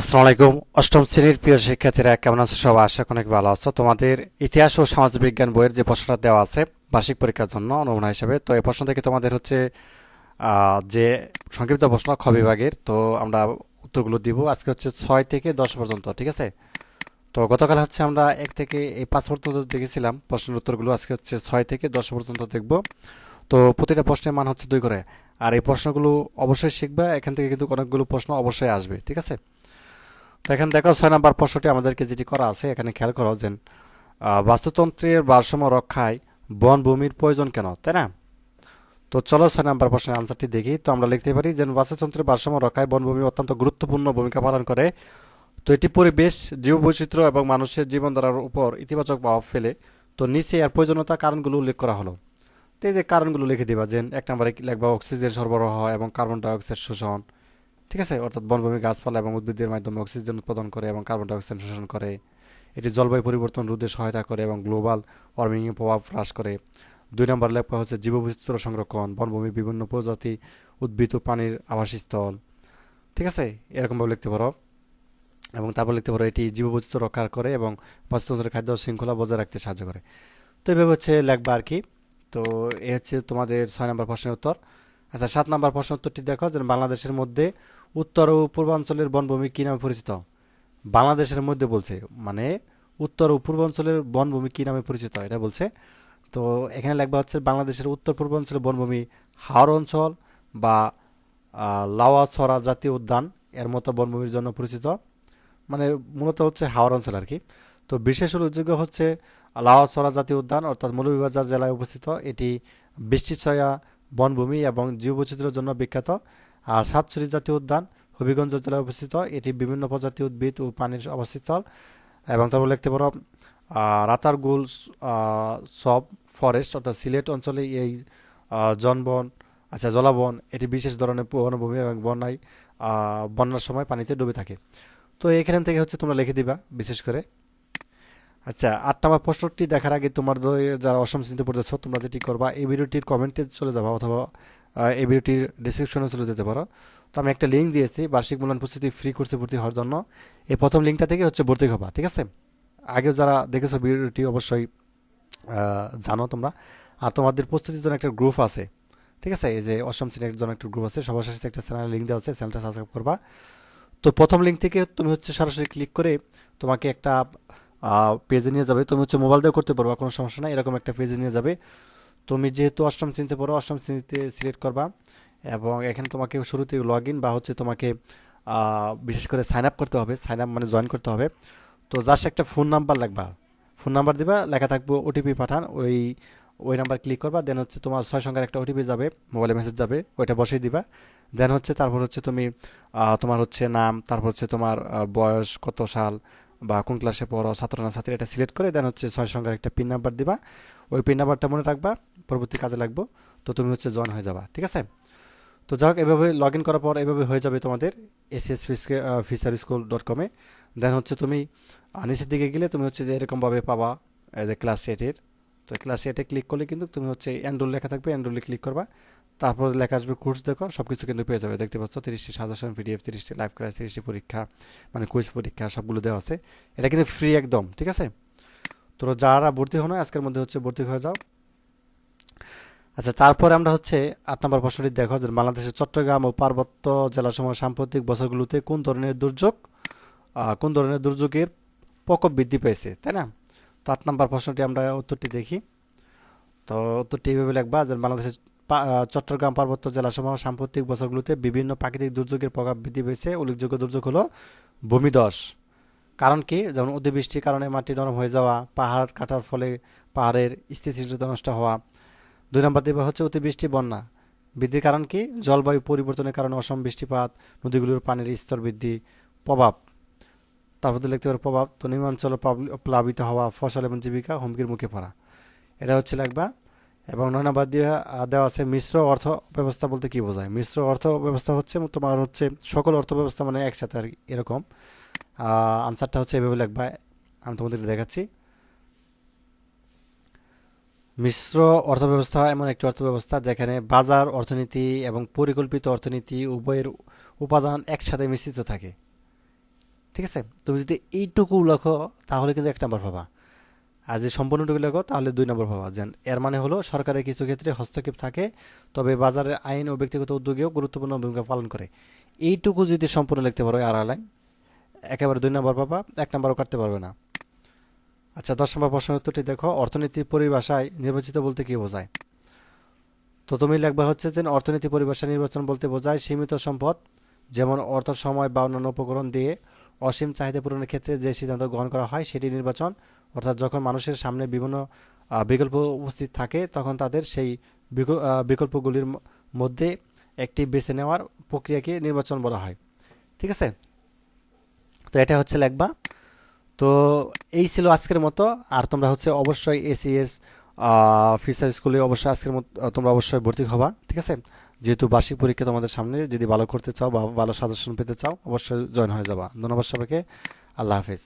আসসালামু আলাইকুম। অষ্টম শ্রেণির প্রিয় শিক্ষার্থীরা, কেমন আছো সবাই? আশা অনেক ভালো আছো। তোমাদের ইতিহাস ও সমাজ বিজ্ঞান বইয়ের যে প্রশ্নটা দেওয়া আছে, বার্ষিক পরীক্ষার জন্য নমুনা হিসেবে, তো এই প্রশ্ন থেকে তোমাদের হচ্ছে যে সংক্ষিপ্ত প্রশ্ন খ বিভাগের, তো আমরা উত্তরগুলো দিব। আজকে হচ্ছে ছয় থেকে দশ পর্যন্ত, ঠিক আছে? তো গতকাল হচ্ছে আমরা এক থেকে এই পাঁচ পর্যন্ত দেখেছিলাম প্রশ্নের উত্তরগুলো। আজকে হচ্ছে ছয় থেকে দশ পর্যন্ত দেখব। তো প্রতিটা প্রশ্নের মান হচ্ছে দুই করে। আর এই প্রশ্নগুলো অবশ্যই শিখবে। এখান থেকে কিন্তু অনেকগুলো প্রশ্ন অবশ্যই আসবে, ঠিক আছে? তো এখানে দেখো, ছয় নম্বর প্রশ্নটি আমাদেরকে যেটি করা আছে, এখানে খেয়াল করো যে বাস্তুতন্ত্রের ভারসাম্য রক্ষায় বনভূমির প্রয়োজন কেন, তাই না? তো চলো ছয় নম্বর প্রশ্নের আনসারটি দেখি। তো আমরা লিখতে পারি যে, বাস্তুতন্ত্রের ভারসাম্য রক্ষায় বনভূমি অত্যন্ত গুরুত্বপূর্ণ ভূমিকা পালন করে। তো এটি পরিবেশ, জীববৈচিত্র্য এবং মানুষের জীবনধারার উপর ইতিবাচক প্রভাব ফেলে। তো নিচে এর প্রয়োজনীয়তা কারণগুলো উল্লেখ করা হলো। তো এই যে কারণগুলো লিখে দিবা যে, এক নম্বরে লিখবা অক্সিজেন সরবরাহ এবং কার্বন ডাইঅক্সাইড শোষণ। ঠিক আছে, অর্থাৎ বনভূমি গাছপালা এবং উদ্ভিদের মাধ্যমে অক্সিজেন উৎপাদন করে এবং কার্বন ডাইঅক্সাইড শোষণ করে। এটি জলবায়ু পরিবর্তন রোধে সহায়তা করে এবং গ্লোবাল ওয়ার্মিংয়ের প্রভাব হ্রাস করে। দুই নম্বর লেখা হচ্ছে জীববৈচিত্র্য সংরক্ষণ বনভূমি বিভিন্ন প্রজাতি, উদ্ভিদ ও প্রাণীর আবাসস্থল। ঠিক আছে, এরকমভাবে লিখতে পারো। এবং তারপর লিখতে পারো, এটি জীববৈচিত্র্য রক্ষা করে এবং বাস্তুতন্ত্রের খাদ্য শৃঙ্খলা বজায় রাখতে সাহায্য করে। তো এভাবে হচ্ছে লেখবা আর কি। তো এ হচ্ছে তোমাদের ছয় নম্বর প্রশ্নের উত্তর। আচ্ছা সাত নম্বর প্রশ্ন উত্তরটি দেখো যে বাংলাদেশের মধ্যে উত্তর ও পূর্বাঞ্চলের বনভূমি কী নামে পরিচিত? বাংলাদেশের মধ্যে বলছে মানে উত্তর ও পূর্বাঞ্চলের বনভূমি কী নামে পরিচিত? এটা বলছে। তো এখানে লেখবা হচ্ছে, বাংলাদেশের উত্তর পূর্বাঞ্চলের বনভূমি হাওর অঞ্চল বা লাওয়াছড়া জাতীয় উদ্যান এর মতো বনভূমির জন্য পরিচিত। মানে মূলত হচ্ছে হাওর অঞ্চল আর কি। তো বিশেষ উল্লেখযোগ্য হচ্ছে, লাওয়াছড়া জাতীয় উদ্যান অর্থাৎ মৌলভীবাজার জেলায় অবস্থিত। এটি বৃষ্টিছয়া বনভূমি এবং জীববৈচিত্র্যের জন্য বিখ্যাত। আর সাতছড়ি জাতীয় উদ্যান হবিগঞ্জ জেলায় অবস্থিত। এটি বিভিন্ন প্রজাতি উদ্ভিদ ও পানির অবস্থিতল এবং তারপর লিখতে পারো রাতারগুল সব ফরেস্ট অর্থাৎ সিলেট অঞ্চলে এই জনবন আচ্ছা জলাবন, এটি বিশেষ ধরনের বনভূমি এবং বন্যায় বন্যার সময় পানিতে ডুবে থাকে। তো এখান থেকে হচ্ছে তোমরা লিখে দিবা, বিশেষ করে। আচ্ছা আট নম্বর প্রশ্নটি দেখার আগে তোমার যারা অসম শ্রেণীতে পড়তেছ তোমরা যেটি করবা, এই ভিডিওটির কমেন্টে চলে যাবা অথবা এই ভিডিওটির ডিসক্রিপশনে চলে যেতে পারো। তো আমি একটা লিঙ্ক দিয়েছি, বার্ষিক মূল্যায়ন প্রস্তুতি ফ্রি কোর্সে ভর্তি হওয়ার জন্য। এই প্রথম লিঙ্কটা থেকে হচ্ছে ভর্তি হবা, ঠিক আছে? আগেও যারা দেখেছ ভিডিওটি অবশ্যই জানো তোমরা। আর তোমাদের প্রস্তুতির জন্য একটা গ্রুপ আছে, ঠিক আছে? এই যে অসম শ্রেণির জন্য একটা গ্রুপ আছে, সবার শেষে একটা চ্যানেল লিঙ্ক দেওয়া আছে চ্যানেলটা সাবস্ক্রাইব করবা। তো প্রথম লিঙ্ক থেকে তুমি হচ্ছে সরাসরি ক্লিক করে তোমাকে একটা পেজে নিয়ে যাবে। তুমি হচ্ছে মোবাইল দিয়েও করতে পারবা, কোনো সমস্যা নাই। এরকম একটা পেজে নিয়ে যাবে। তুমি যেহেতু অষ্টম শ্রেণীতে পড়ো, অষ্টম শ্রেণীতে সিলেক্ট করবা এবং এখানে তোমাকে শুরুতে লগ ইন বা হচ্ছে তোমাকে বিশেষ করে সাইন আপ করতে হবে সাইন আপ মানে জয়েন করতে হবে। তো জাস্ট একটা ফোন নাম্বার লাগবা। ফোন নাম্বার দিবা, লেখা থাকবে ওটিপি পাঠান, ওই ওই নাম্বার ক্লিক করবা দেন হচ্ছে তোমার ছয় সংখ্যার একটা ওটিপি যাবে মোবাইলে মেসেজ যাবে, ওইটা বসিয়ে দিবা। দেন হচ্ছে তারপর হচ্ছে তুমি তোমার হচ্ছে নাম, তারপর হচ্ছে তোমার বয়স, কত সাল বা কোন ক্লাসে পড়ো, ছাত্র না ছাত্রী, এটা সিলেক্ট করে দেন হচ্ছে ছয় সংখ্যার একটা পিন নাম্বার দিবা। ওই পিন নাম্বারটা মনে রাখবা, পরবর্তী কাজে লাগবো। তো তুমি হচ্ছে জয়েন হয়ে যাবা, ঠিক আছে? তো যাই হোক, এভাবে লগ ইন করার পর এভাবে হয়ে যাবে তোমাদের এসিএস ফিসার স্কুল ডট কমে দেন হচ্ছে তুমি নিচের দিকে গেলে তুমি হচ্ছে যে এরকমভাবে পাবা এজ এ ক্লাস এইটের তো ক্লাস এইটে ক্লিক করলে কিন্তু তুমি হচ্ছে এনরোল লেখা থাকবে এনরোলে ক্লিক করবা। তারপর লেখা আসবে কোর্স দেখো সব কিছু কিন্তু পেয়ে যাবে। দেখতে পাচ্ছ, তিরিশটি সাজেশন পিডিএফ তিরিশটি লাইভ ক্লাস তিরিশটি পরীক্ষা মানে কুইজ পরীক্ষা সবগুলো দেওয়া আছে। এটা কিন্তু ফ্রি একদম, ঠিক আছে? তো যারা ভর্তি হনো আজকের মধ্যে হচ্ছে ভর্তি হয়ে যাও। আচ্ছা তারপরে আমরা হচ্ছে আট নম্বর প্রশ্নটি দেখো, যে বাংলাদেশের চট্টগ্রাম ও পার্বত্য জেলাসমূহ সাম্প্রতিক বছরগুলোতে কোন ধরনের দুর্যোগ কোন ধরনের দুর্যোগের প্রকোপ বৃদ্ধি পেয়েছে, তাই না? তো আট নম্বর প্রশ্নটি আমরা উত্তরটি দেখি। তো উত্তরটি এইভাবে লিখবা, যে বাংলাদেশের চট্টগ্রাম পার্বত্য জেলাসমূহ সাম্প্রতিক বছরগুলোতে বিভিন্ন প্রাকৃতিক দুর্যোগের প্রভাব বৃদ্ধি পেয়েছে। উল্লেখযোগ্য দুর্যোগ হলো ভূমিধস। কারণ কি? যেমন অতিবৃষ্টির কারণে মাটি নরম হয়ে যাওয়া, পাহাড় কাটার ফলে পাহাড়ের স্থিতিশীলতা নষ্ট হওয়া। দুই নম্বর দিবে হচ্ছে অতিবৃষ্টি, বন্যা। বৃদ্ধির কারণ কি? জলবায়ু পরিবর্তনের কারণে অসম বৃষ্টিপাত, নদীগুলোর পানির স্তর বৃদ্ধি, প্রভাব। তারপর লিখতে পারো প্রভাব তো নিম্নাঞ্চল প্লাবিত হওয়া, ফসল এবং জীবিকা হুমকির মুখে পড়া। এটা হচ্ছে লাগবা এবং নয় নম্বর দিয়ে দেওয়া আছে মিশ্র অর্থ ব্যবস্থা বলতে কি বোঝায়? মিশ্র অর্থ ব্যবস্থা হচ্ছে তোমার হচ্ছে সকল অর্থ ব্যবস্থা মানে একসাথে আর এরকম। আনসারটা হচ্ছে এভাবে লিখবা। আমি তোমাদের দেখাচ্ছি। মিশ্র অর্থব্যবস্থা এমন একটি অর্থব্যবস্থা যেখানে বাজার, অর্থনীতি এবং পরিকল্পিত অর্থনীতি উভয়ের উপাদান একসাথে মিশ্রিত থাকে। ঠিক আছে? তুমি যদি এইটুকু লেখো, তাহলে কিন্তু এক নাম্বার পাবা। আর যদি সম্পূর্ণটুকু লেখো, তাহলে দুই নম্বর পাবা। যেন এর মানে হলো, সরকারের কিছু ক্ষেত্রে হস্তক্ষেপ থাকে, তবে বাজারের আইন ও ব্যক্তিগত উদ্যোগেও গুরুত্বপূর্ণ ভূমিকা পালন করে। এইটুকু যদি সম্পূর্ণ লিখতে পারো আর লাইন একেবারে দুই নম্বর পাবা, এক নম্বরও কাটতে পারবে না। আচ্ছা দশ নম্বর প্রশ্নের উত্তরটি দেখো অর্থনীতির পরিভাষায় নির্বাচিত বলতে কি বোঝায়? তো তুমি লিখবা হচ্ছে যে অর্থনীতি পরিভাষা নির্বাচন বলতে বোঝায় সীমিত সম্পদ, যেমন অর্থ, সময় বা অন্যান্য উপকরণ দিয়ে অসীম চাহিদা পূরণের ক্ষেত্রে যে সিদ্ধান্ত গ্রহণ করা হয় সেটি নির্বাচন, অর্থাৎ যখন মানুষের সামনে বিভিন্ন বিকল্প উপস্থিত থাকে তখন তাদের সেই বিকল্পগুলির মধ্যে একটি বেছে নেওয়ার প্রক্রিয়াকে নির্বাচন বলা হয়। ঠিক আছে? তো এটা হচ্ছে লেখবা। তো এই ছিল আজকের মতো। আর তোমরা হচ্ছে অবশ্যই এসিএস ফিউচার স্কুলে অবশ্যই আজকের মতো তোমরা অবশ্যই ভর্তি হবা, ঠিক আছে? যেহেতু বার্ষিক পরীক্ষা তোমাদের সামনে, যদি ভালো করতে চাও বা ভালো সাজেশন পেতে চাও, অবশ্যই জয়েন হয়ে যাবা। ধন্যবাদ সবাইকে। আল্লাহ হাফিজ।